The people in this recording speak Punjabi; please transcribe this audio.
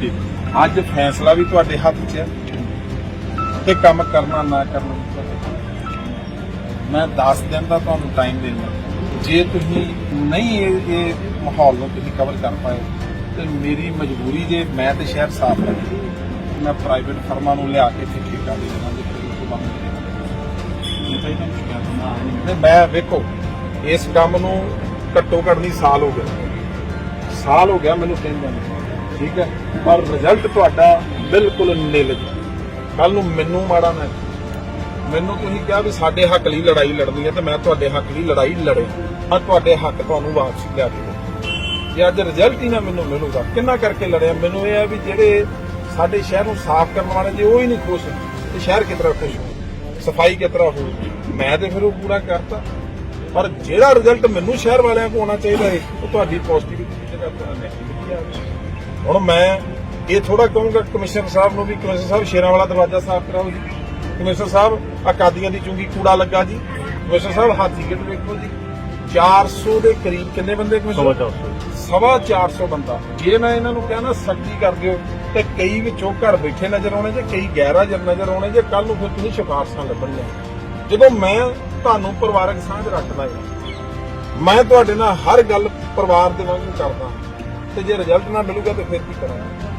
ਠੀਕ ਅੱਜ ਫੈਸਲਾ ਵੀ ਤੁਹਾਡੇ ਹੱਥ 'ਚ ਹੈ ਤੇ ਕੰਮ ਕਰਨਾ ਨਾ ਕਰਨਾ ਮੈਂ 10 ਦਿਨ ਦਾ ਤੁਹਾਨੂੰ ਟਾਈਮ ਦੇਣਾ ਜੇ ਤੁਸੀਂ ਨਹੀਂ ਇਹ ਇਹ ਮਾਹੌਲ ਨੂੰ ਤੁਸੀਂ ਕਵਰ ਕਰ ਪਾਏ, ਤੇ ਮੇਰੀ ਮਜਬੂਰੀ ਜੇ ਮੈਂ ਤੇ ਸ਼ਹਿਰ ਸਾਫ਼ ਰੱਖੇ ਮੈਂ ਪ੍ਰਾਈਵੇਟ ਫਰਮਾਂ ਨੂੰ ਲਿਆ ਕੇ ਇੱਥੇ ਠੇਕਾ ਦੇ ਦੇਣਾ ਜੇ ਫਿਰ ਉਸ ਨਹੀਂ ਮੈਂ ਵੇਖੋ, ਇਸ ਕੰਮ ਨੂੰ ਘੱਟੋ ਘੱਟ ਨਹੀਂ ਸਾਲ ਹੋ ਗਿਆ ਸਾਲ ਹੋ ਗਿਆ ਮੈਨੂੰ ਕਹਿੰਦਾ ਨੂੰ ਠੀਕ ਹੈ? ਪਰ ਰਿਜ਼ਲਟ ਤੁਹਾਡਾ ਬਿਲਕੁਲ ਨਿਲ ਕੱਲ ਨੂੰ ਮੈਨੂੰ ਮਾੜਾ ਨਾ ਮੈਨੂੰ ਤੁਸੀਂ ਕਿਹਾ ਵੀ ਸਾਡੇ ਹੱਕ ਲਈ ਲੜਾਈ ਲੜਨੀ ਹੈ ਤੇ ਮੈਂ ਤੁਹਾਡੇ ਹੱਕ ਲਈ ਲੜਾਈ ਲੜੇ। ਆ ਤੁਹਾਡੇ ਹੱਕ ਤੁਹਾਨੂੰ ਵਾਪਸ ਲਿਆ ਦੇ ਜੇ ਅੱਜ ਰਿਜ਼ਲਟ ਹੀ ਨਾ ਮੈਨੂੰ ਮਿਲੂਗਾ, ਕਿੰਨਾ ਕਰਕੇ ਲੜਿਆ? ਮੈਨੂੰ ਇਹ ਹੈ ਵੀ ਜਿਹੜੇ ਸਾਡੇ ਸ਼ਹਿਰ ਨੂੰ ਸਾਫ਼ ਕਰਨ ਵਾਲੇ ਜੇ ਉਹ ਹੀ ਨਹੀਂ ਖੁਸ਼, ਤੇ ਸ਼ਹਿਰ ਕਿਤਰਾ ਖੁਸ਼ ਹੋ ਸਫ਼ਾਈ ਕਿਤਰਾ ਹੋਊ? ਮੈਂ ਤੇ ਫਿਰ ਉਹ ਪੂਰਾ ਕਰਤਾ। ਪਰ ਜਿਹੜਾ ਰਿਜ਼ਲਟ ਮੈਨੂੰ ਸ਼ਹਿਰ ਵਾਲਿਆਂ ਕੋ ਆਉਣਾ ਚਾਹੀਦਾ ਹੈ ਉਹ ਤੁਹਾਡੀ ਪੋਜ਼ਿਟਿਵਿਟੀ ਦੀ ਜਗ੍ਹਾ ਨੈਗੇਟਿਵਿਟੀ ਆ ਹੁਣ ਮੈਂ ਇਹ ਥੋੜਾ ਕਹੂੰਗਾ ਕਮਿਸ਼ਨਰ ਸਾਹਿਬ ਨੂੰ ਵੀ ਕਮਿਸ਼ਨਰ ਸਾਹਿਬ ਸ਼ੇਰਾਂ ਵਾਲਾ ਦਰਵਾਜ਼ਾ ਸਾਫ਼ ਕਰਾਓ ਜੀ। ਕਮਿਸ਼ਨਰ ਸਾਹਿਬ ਆਕਾਦੀਆਂ ਦੀ ਚੁੰਗੀ ਕੂੜਾ ਲੱਗਾ ਜੀ। ਕਮਿਸ਼ਨਰ ਸਾਹਿਬ ਹਾਥੀ ਗੇਟ ਵੇਖੋ ਜੀ। 400 ਦੇ ਕਰੀਬ ਕਿੰਨੇ ਬੰਦੇ ਕਮਿਸ਼ਨਰ? ਸਵਾ 400 ਬੰਦਾ। ਜੇ ਮੈਂ ਇਹਨਾਂ ਨੂੰ ਕਿਹਾ ਨਾ ਸਖਤੀ ਕਰ ਦਿਓ ਤੇ ਕਈ ਵਿੱਚੋਂ ਘਰ ਬੈਠੇ ਨਜ਼ਰ ਆਉਣੇ ਜੇ ਕਈ ਗੈਰ ਹਾਜ਼ਰ ਨਜ਼ਰ ਆਉਣੇ ਜੇ ਕੱਲ ਨੂੰ ਫਿਰ ਤੁਸੀਂ ਸਿਫਾਰਸ਼ਾਂ ਲੱਭਣੀਆਂ। ਜਦੋਂ ਮੈਂ ਤੁਹਾਨੂੰ ਪਰਿਵਾਰਕ ਸਾਂਝ ਰੱਖਦਾ ਹਾਂ ਮੈਂ ਤੁਹਾਡੇ ਨਾਲ ਹਰ ਗੱਲ ਪਰਿਵਾਰ ਦੇ ਵਾਂਗੂ ਕਰਦਾ ਤੇ ਜੇ ਰਿਜ਼ਲਟ ਨਾ ਮਿਲੂਗਾ ਤੇ ਫਿਰ ਕੀ ਕਰਾਂਗੇ?